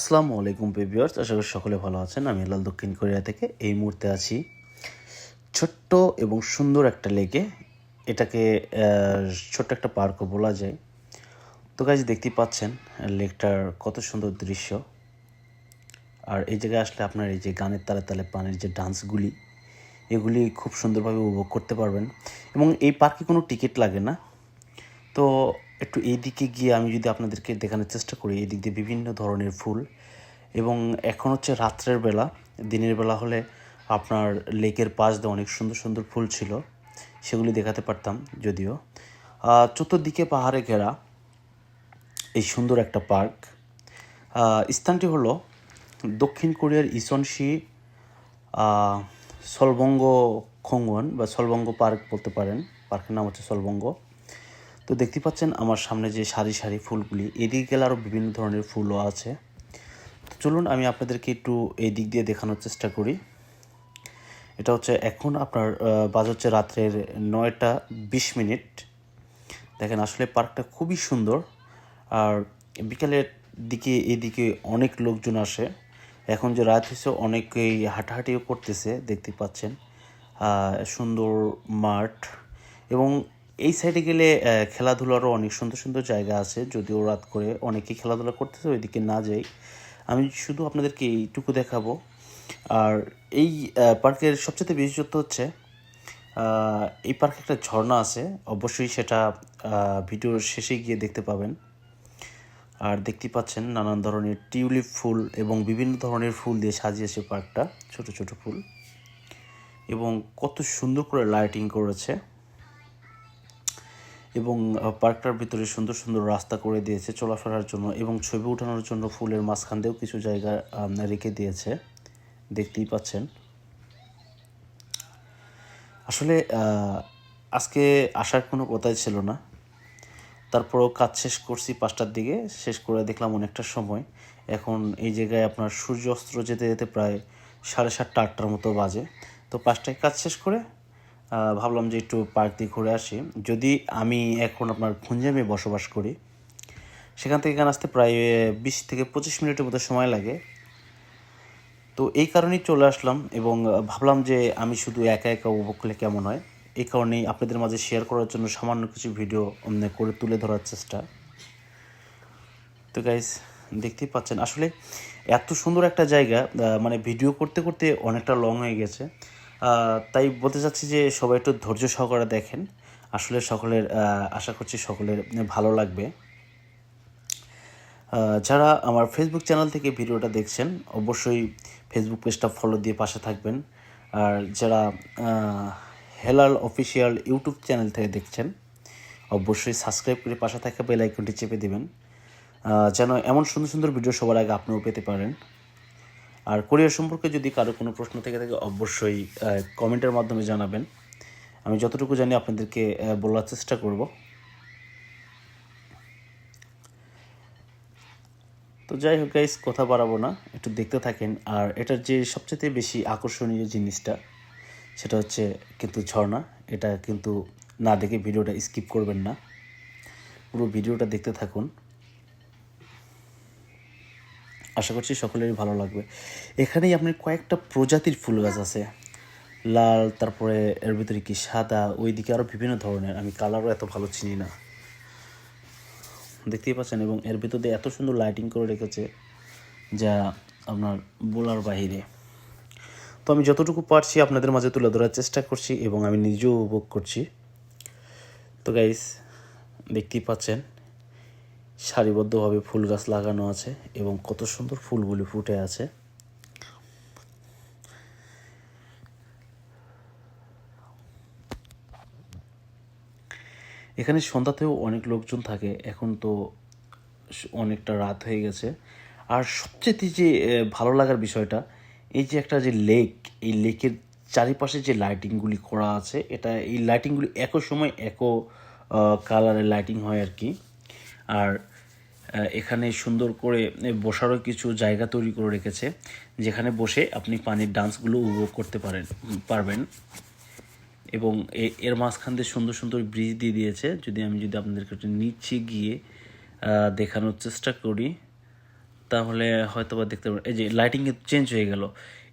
আসসালামু আলাইকুম পেভিয়ার্স আশা করি সকলে ভালো আছেন। আমি লাল দক্ষিণ কোরিয়া থেকে এই মুহূর্তে আছি ছোট্ট এবং সুন্দর একটা লেকে। এটাকে ছোট্ট একটা পার্কও বলা যায়। তো গাছ দেখতেই পাচ্ছেন, লেকটার কত সুন্দর দৃশ্য। আর এই জায়গায় আসলে আপনার এই যে গানের তালে তালে পানির যে ডান্সগুলি, এগুলি খুব সুন্দরভাবে উপভোগ করতে পারবেন। এবং এই পার্কে কোনো টিকিট লাগে না। তো একটু এই দিকে গিয়ে আমি যদি আপনাদেরকে দেখানোর চেষ্টা করি এই দিক দিয়ে বিভিন্ন ধরনের ফুল এবং এখন হচ্ছে রাত্রের বেলা, দিনের বেলা হলে আপনার লেকের পাশ দিয়ে অনেক সুন্দর সুন্দর ফুল ছিল, সেগুলি দেখাতে পারতাম যদিও। চতুর্দিকে পাহাড়ে ঘেরা এই সুন্দর একটা পার্ক। স্থানটি হলো দক্ষিণ কোরিয়ার ইসনশি সলবঙ্গ খঙ্গন বা সলবঙ্গ পার্ক বলতে পারেন, পার্কের নাম হচ্ছে সলবঙ্গ। তো দেখতে পাচ্ছেন আমার সামনে যে সারি সারি ফুলগুলি এদিকে গেলে আরও বিভিন্ন ধরনের ফুলও আছে। তো চলুন আমি আপনাদেরকে একটু এই দিক দিয়ে দেখানোর চেষ্টা করি। এটা হচ্ছে এখন আপনার আহ, বাজ হচ্ছে রাত্রের নয়টা বিশ মিনিট। দেখেন আসলে পার্কটা খুবই সুন্দর। আর বিকালের দিকে এদিকে অনেক লোকজন আসে। এখন যে রাত হয়েছে অনেকেই হাঁটাহাঁটিও করতেছে দেখতে পাচ্ছেন। সুন্দর মাঠ। এবং এই সাইডে গেলে খেলাধুলারও অনেক সুন্দর সুন্দর জায়গা আছে। যদিও রাত করে অনেকে খেলাধুলা করতেছে, ওইদিকে না যাই। আমি শুধু আপনাদেরকে এইটুকু দেখাবো। আর এই পার্কের সবচেয়ে বিশেষত্ব হচ্ছে এই পার্কে একটা ঝর্ণা আছে। অবশ্যই সেটা ভিডিওর শেষে গিয়ে দেখতে পাবেন। আর দেখতে পাচ্ছেন নানান ধরনের টিউলিপ ফুল এবং বিভিন্ন ধরনের ফুল দিয়ে সাজিয়েছে পার্কটা, ছোট ছোট ফুল। এবং কত সুন্দর করে লাইটিং করেছে। এবং পার্কটার ভিতরে সুন্দর সুন্দর রাস্তা করে দিয়েছে চলাফেরার জন্য এবং ছবি ওঠানোর জন্য ফুলের মাঝখান দিয়েও কিছু জায়গা রেখে দিয়েছে। দেখতেই পাচ্ছেন। আসলে আজকে আসার কোনো কথাই ছিল না। তারপরও কাজ শেষ করছি পাঁচটার দিকে, শেষ করে দেখলাম অনেকটা সময়। এখন এই জায়গায় আপনার সূর্য অস্ত্র যেতে যেতে প্রায় সাড়ে সাতটা আটটার মতো বাজে। তো পাঁচটায় কাজ শেষ করে ভাবলাম যে একটু পার্ক দিয়ে ঘুরে আসি। যদি আমি এখন আপনার খুঞ্জামে বসবাস করি, সেখান থেকে এখানে আসতে প্রায় বিশ থেকে পঁচিশ মিনিটের মতো সময় লাগে। তো এই কারণেই চলে আসলাম এবং ভাবলাম যে আমি শুধু একা একা উপভোগ করলে কেমন হয়? এই কারণেই আপনাদের মাঝে শেয়ার করার জন্য সামান্য কিছু ভিডিও করে তুলে ধরার চেষ্টা। তো গাইস দেখতেই পাচ্ছেন, আসলে এত সুন্দর একটা জায়গা মানে ভিডিও করতে করতে অনেকটা লং হয়ে গেছে। তাই বলতে চাচ্ছি যে সবাই একটু ধৈর্য সহকারে দেখেন। আসলে সকলের আশা করছি সকলের ভালো লাগবে। যারা আমার ফেসবুক চ্যানেল থেকে ভিডিওটা দেখছেন, অবশ্যই ফেসবুক পেজটা ফলো দিয়ে পাশে থাকবেন। আর যারা হেলাল অফিসিয়াল ইউটিউব চ্যানেল থেকে দেখছেন, অবশ্যই সাবস্ক্রাইব করে পাশে থাকা বেল আইকনটি চেপে দেবেন। যেন এমন সুন্দর সুন্দর ভিডিও সবার আগে আপনিও পেতে পারেন। আর কোরিয়ার সম্পর্কে যদি কারও কোনো প্রশ্ন থেকে থাকে, অবশ্যই কমেন্টের মাধ্যমে জানাবেন। আমি যতটুকু জানি আপনাদেরকে বলার চেষ্টা করব। তো যাই হোক গাইস কথা বাড়াবো না, একটু দেখতে থাকেন। আর এটার যে সবচেয়ে বেশি আকর্ষণীয় জিনিসটা, সেটা হচ্ছে কিন্তু ঝর্ণা। এটা কিন্তু না দেখে ভিডিওটা স্কিপ করবেন না। পুরো ভিডিওটা দেখতে থাকুন। আশা করছি সকলেরই ভালো লাগবে। এখানেই আপনার কয়েকটা প্রজাতির ফুল গাছ আছে। লাল, তারপরে এর ভিতরে কি সাদা, ওইদিকে আরও বিভিন্ন ধরনের। আমি কালারও এত ভালো চিনি না। দেখতেই পাচ্ছেন, এবং এর ভিতরে এত সুন্দর লাইটিং করে রেখেছে যা আপনার বলার বাহিরে। তো আমি যতটুকু পারছি আপনাদের মাঝে তুলে ধরার চেষ্টা করছি এবং আমি নিজেও উপভোগ করছি। তো গাইস দেখতেই পাচ্ছেন সারিবদ্ধভাবে ফুল গাছ লাগানো আছে এবং কত সুন্দর ফুলগুলি ফুটে আছে। এখানে সন্ধ্যাতেও অনেক লোকজন থাকে, এখন তো অনেকটা রাত হয়ে গেছে। আর সবচেয়ে যে ভালো লাগার বিষয়টা, এই যে একটা যে লেক, এই লেকের চারিপাশে যে লাইটিংগুলি করা আছে, এটা, এই লাইটিংগুলি একই সময় একো কালারের লাইটিং হয় আর কি। আর এখানে সুন্দর করে বসারও কিছু জায়গা তৈরি করে রেখেছে, যেখানে বসে আপনি পানির ডান্সগুলো উপভোগ করতে পারেন, পারবেন। এবং এর মাঝখান দিয়ে সুন্দর সুন্দর ব্রিজ দিয়ে দিয়েছে। যদি আমি যদি আপনাদেরকে একটু নিচে গিয়ে দেখানোর চেষ্টা করি, তাহলে হয়তো বা দেখতে পারেন এই যে লাইটিং চেঞ্জ হয়ে গেল।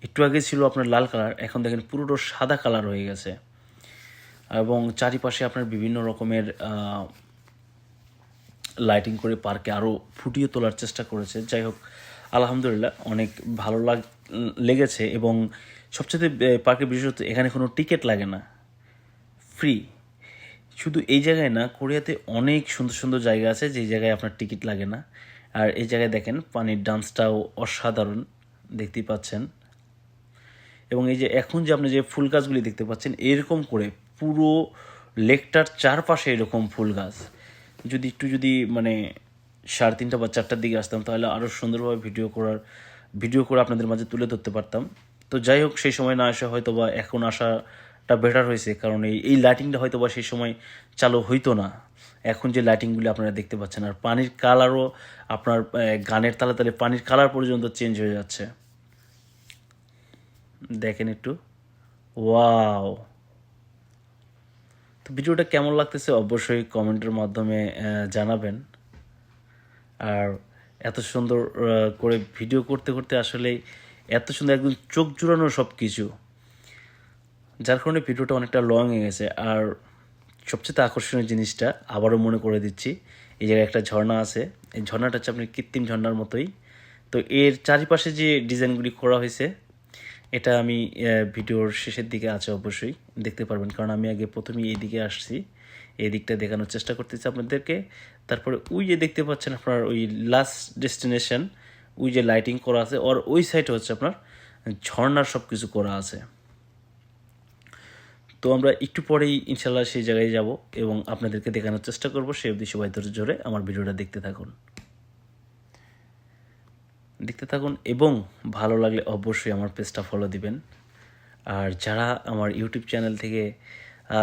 একটু আগে ছিল আপনার লাল কালার এখন দেখেন পুরোটা সাদা কালার হয়ে গেছে। এবং চারিপাশে আপনার বিভিন্ন রকমের লাইটিং করে পার্কে আরও ফুটিয়ে তোলার চেষ্টা করেছে। যাই হোক, আলহামদুলিল্লাহ অনেক ভালো লাগ, লেগেছে এবং সবচেয়ে পার্কে বিশেষত এখানে কোনো টিকিট লাগে না। ফ্রি শুধু এই জায়গায় না কোরিয়াতে অনেক সুন্দর সুন্দর জায়গা আছে, যেই জায়গায় আপনার টিকিট লাগে না। আর এই জায়গায় দেখেন, পানির ডান্সটাও অসাধারণ, দেখতেই পাচ্ছেন। এবং এই যে এখন যে আপনি যে ফুল গাছগুলি দেখতে পাচ্ছেন, এরকম করে পুরো লেকটার চারপাশে এরকম ফুল গাছ। যদি একটু যদি মানে সাড়ে তিনটা বা চারটার দিকে আসতাম, তাহলে আরও সুন্দরভাবে ভিডিও করার ভিডিও করে আপনাদের মাঝে তুলে ধরতে পারতাম। তো যাই হোক, সেই সময় না আসা হয়তো বা এখন আসাটা বেটার হয়েছে, কারণ এই এই লাইটিংটা হয়তো বা সেই সময় চালু হইতো না। এখন যে লাইটিংগুলি আপনারা দেখতে পাচ্ছেন, আর পানির কালারও আপনার গানের তালে তালে পানির কালার পর্যন্ত চেঞ্জ হয়ে যাচ্ছে। দেখেন একটু। ওয়াও! তো ভিডিওটা কেমন লাগতেছে অবশ্যই কমেন্টের মাধ্যমে জানাবেন। আর এত সুন্দর করে ভিডিও করতে করতে আসলে এত সুন্দর একদম চোখ জুড়ানো সব কিছু যার কারণে ভিডিওটা অনেকটা লং হয়ে গেছে। আর সবচেয়ে আকর্ষণীয় জিনিসটা আবারও মনে করে দিচ্ছি, এই জায়গায় একটা ঝর্ণা আছে। এই ঝর্ণাটা হচ্ছে আপনি কৃত্রিম ঝর্ণার মতোই। তো এর চারিপাশে যে ডিজাইনগুলি করা হয়েছে এটা আমি ভিডিওর শেষের দিকে আছে অবশ্যই, দেখতে পারবেন। কারণ আমি আগে প্রথমেই এই দিকে আসছি, এই দিকটা দেখানোর চেষ্টা করতেছি আপনাদেরকে। তারপরে ওই যে দেখতে পাচ্ছেন আপনার ওই লাস্ট ডেস্টিনেশন ওই যে লাইটিং করা আছে ওর ওই সাইডে হচ্ছে আপনার ঝর্নার সব কিছু করা আছে। তো আমরা একটু পরেই ইনশাল্লাহ সেই জায়গায় যাব এবং আপনাদেরকে দেখানোর চেষ্টা করব, সেই অবধি সবাই ধৈর্য ধরে আমার ভিডিওটা দেখতে থাকুন। দেখতে থাকুন এবং ভালো লাগলে অবশ্যই আমার পেজটা ফলো দিবেন। আর যারা আমার ইউটিউব চ্যানেল থেকে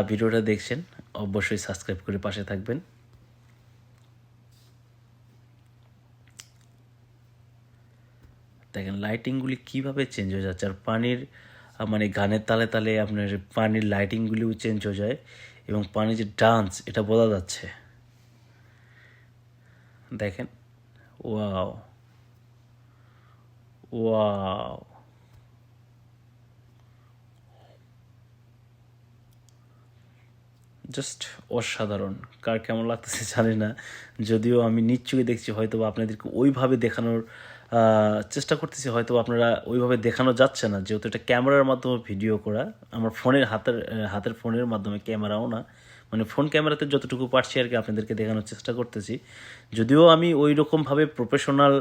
ভিডিওটা দেখছেন, অবশ্যই সাবস্ক্রাইব করে পাশে থাকবেন। দেখেন লাইটিংগুলি কীভাবে চেঞ্জ হয়ে যাচ্ছে, আর পানির মানে গানের তালে তালে আপনার পানির লাইটিংগুলিও চেঞ্জ হয়ে যায় এবং পানির যে ডান্স এটা বোঝা যাচ্ছে দেখেন ওয়াও ওয়াও জাস্ট অসাধারণ। কার কেমন লাগতেছে জানি না। যদিও আমি নিশ্চয়ই দেখছি হয়তো আপনাদেরকে ওইভাবে দেখানোর চেষ্টা করতেছি হয়তো আপনারা ওইভাবে দেখানো যাচ্ছে না। যেহেতু এটা ক্যামেরার মাধ্যমে ভিডিও করা, আমার ফোনের হাতের হাতের ফোনের মাধ্যমে ক্যামেরাও না। মানে ফোন ক্যামেরাতে যতটুকু পারছি আর কি আপনাদেরকে দেখানোর চেষ্টা করতেছি। যদিও আমি ওই রকমভাবে প্রফেশনাল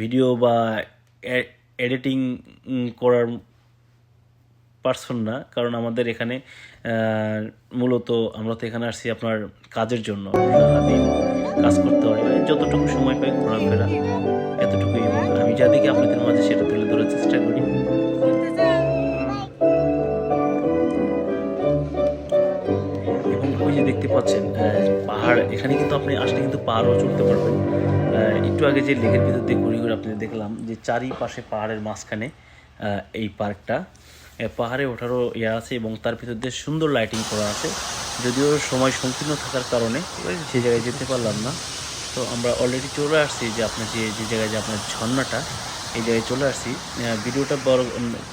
ভিডিও বা এডিটিং করার পার্সন না, কারণ আমাদের এখানে মূলত আমরা তো এখানে আসছি আপনার কাজের জন্য। সারাদিন কাজ করতে হয় যতটুকু সময় পাই ঘোরাফেরা, এতটুকুই আমি যা দেখি আপনাদের মাঝে সেটা তুলে ধরার চেষ্টা করি। এবং ওই যে দেখতে পাচ্ছেন পাহাড়, এখানে কিন্তু আপনি আসলে কিন্তু পাহাড়ও চড়তে পারবেন। একটু আগে যে লেকের ভিতর দিয়ে ঘুরে ঘুরে আপনি দেখলাম যে চারিপাশে পাহাড়ের মাঝখানে এই পার্কটা পাহাড়ে ওঠারও ইয়ে আছে এবং তার ভিতর দিয়ে সুন্দর লাইটিং করা আছে। যদিও সময় সংকীর্ণ থাকার কারণে সে জায়গায় যেতে পারলাম না। তো আমরা অলরেডি চলে আসছি যে আপনার যে যে জায়গায় যে আপনার ঝর্ণাটা, এই জায়গায় চলে আসছি। ভিডিওটা বড়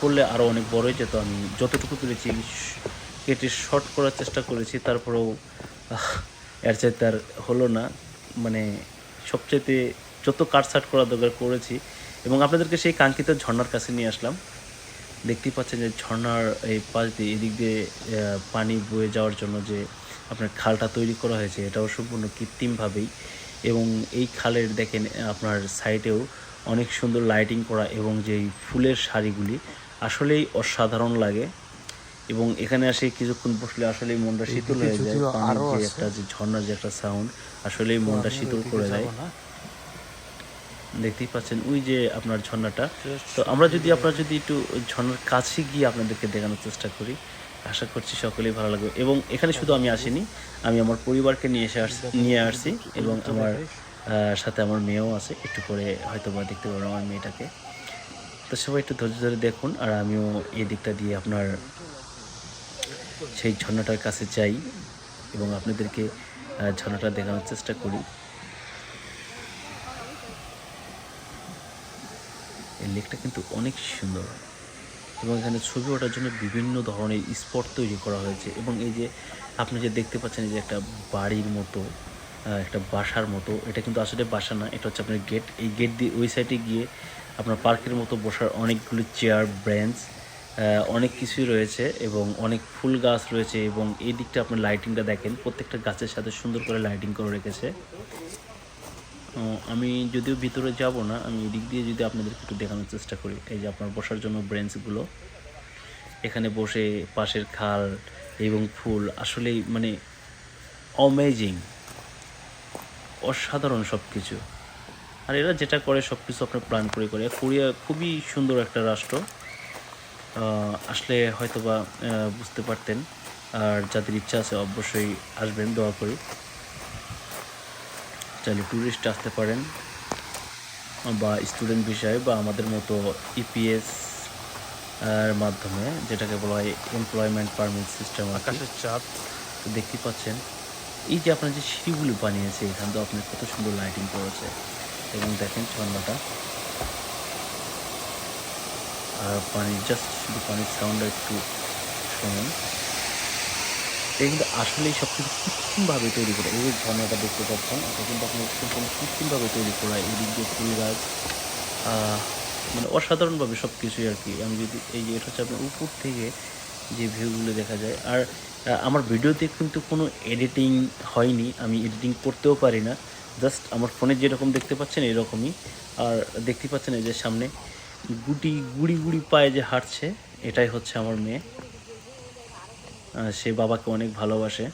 করলে আরও অনেক বড় হয়ে যেত। আমি যতটুকু শ- কেটে শর্ট করার চেষ্টা করেছি, তারপরেও এর চাইতে আর হলো না। মানে সবচেয়ে যত কাটসাট করা দরকার করেছি এবং আপনাদেরকে সেই কাঙ্ক্ষিত ঝর্নার কাছে নিয়ে আসলাম। দেখতেই পাচ্ছেন যে ঝর্ণার এই পাশ দিয়ে এদিক দিয়ে পানি বয়ে যাওয়ার জন্য যে আপনার খালটা তৈরি করা হয়েছে, এটাও সম্পূর্ণ কৃত্রিমভাবেই। এবং এই খালের দেখেন, আপনার সাইডেও অনেক সুন্দর লাইটিং করা এবং যেই ফুলের শাড়িগুলি আসলেই অসাধারণ লাগে। এবং এখানে আসে কিছুক্ষণ বসলে আসলেই মনটা শীতল হয়ে যায় পানির যে একটা যে ঝর্ণার যে একটা সাউন্ড আসলেই মনটা শীতল করে দেয়। দেখতেই পাচ্ছেন ওই যে আপনার ঝর্ণাটা। তো আমরা যদি আপনার যদি একটু ঝর্ণার কাছে গিয়ে আপনাদেরকে দেখানোর চেষ্টা করি আশা করছি সকলেই ভালো লাগবে। এবং এখানে শুধু আমি আসিনি আমি আমার পরিবারকে নিয়ে এসে আসছি নিয়ে আসছি এবং আমার সাথে আমার মেয়েও আছে একটু পরে হয়তো বা দেখতে পারব আমার মেয়েটাকে। তো সবাই একটু ধৈর্য ধরে দেখুন আর আমিও এই দিকটা দিয়ে আপনার সেই ঝর্ণাটার কাছে যাই এবং আপনাদেরকে ঝর্ণাটা দেখানোর চেষ্টা করি। এই লেকটা কিন্তু অনেক সুন্দর এবং এখানে ছবি ওঠার জন্য বিভিন্ন ধরনের স্পট তৈরি করা হয়েছে এবং এই যে আপনি যে দেখতে পাচ্ছেন যে একটা বাড়ির মতো একটা বাসার মতো, এটা কিন্তু আসলে বাসা না, এটা হচ্ছে আপনার গেট। এই গেট দিয়ে ওই সাইডে গিয়ে আপনার পার্কের মতো বসার অনেকগুলো চেয়ার ব্রেঞ্চ অনেক কিছুই রয়েছে এবং অনেক ফুল গাছ রয়েছে এবং এই দিকটা আপনার লাইটিংটা দেখেন, প্রত্যেকটা গাছের সাথে সুন্দর করে লাইটিং করে রেখেছে। আমি যদিও ভিতরে যাব না, আমি এদিক দিয়ে যদি আপনাদেরকে একটু দেখানোর চেষ্টা করি, এই যে আপনার বসার জন্য ব্রেঞ্চগুলো এখানে বসে পাশের খাল এবং ফুল আসলেই মানে অমেজিং অসাধারণ সব কিছু আর এরা যেটা করে সব কিছু আপনার প্ল্যান করে করে কোরিয়া খুবই সুন্দর একটা রাষ্ট্র। আসলে হয়তোবা বুঝতে পারতেন। আর যাদের ইচ্ছা আছে অবশ্যই আসবেন দোয়া করি। চাইলে ট্যুরিস্ট আসতে পারেন। বা স্টুডেন্ট বিষয়ে বা আমাদের মতো ইপিএস এর মাধ্যমে যেটাকে বলা হয় এমপ্লয়মেন্ট পারমিট সিস্টেম আকাশের তো দেখতে পাচ্ছেন। এই যে আপনার যে সিঁড়িগুলি বানিয়েছে এখান তো আপনার কত সুন্দর লাইটিং করেছে। এবং দেখেন ঝর্ণাটা। আর পানি জাস্ট শুধু পানির সাউন্ডটা একটু শুনুন। এটা কিন্তু আসলেই সব কিছু কৃত্রিমভাবে তৈরি করা, এই ঝর্ণাটা দেখতে পাচ্ছেন, এটা কিন্তু আপনার সম্পূর্ণ কৃত্রিমভাবে তৈরি করা এদিক দিয়ে ফুল গাছ মানে অসাধারণভাবে সব কিছুই আর কি। আমি যদি এই যে, এটা হচ্ছে আপনার উপর থেকে যে ভিউগুলো দেখা যায়, আর আমার ভিডিওতে কিন্তু কোনো এডিটিং হয়নি, আমি এডিটিং করতেও পারি না জাস্ট আমার ফোনে যেরকম দেখতে পাচ্ছেন, এরকমই। আর দেখতে পাচ্ছেন এই যে সামনে গুটি গুড়ি গুড়ি পায়ে যে হাঁটছে এটাই হচ্ছে আমার মেয়ে। সে বাবাকে অনেক ভালোবাসে।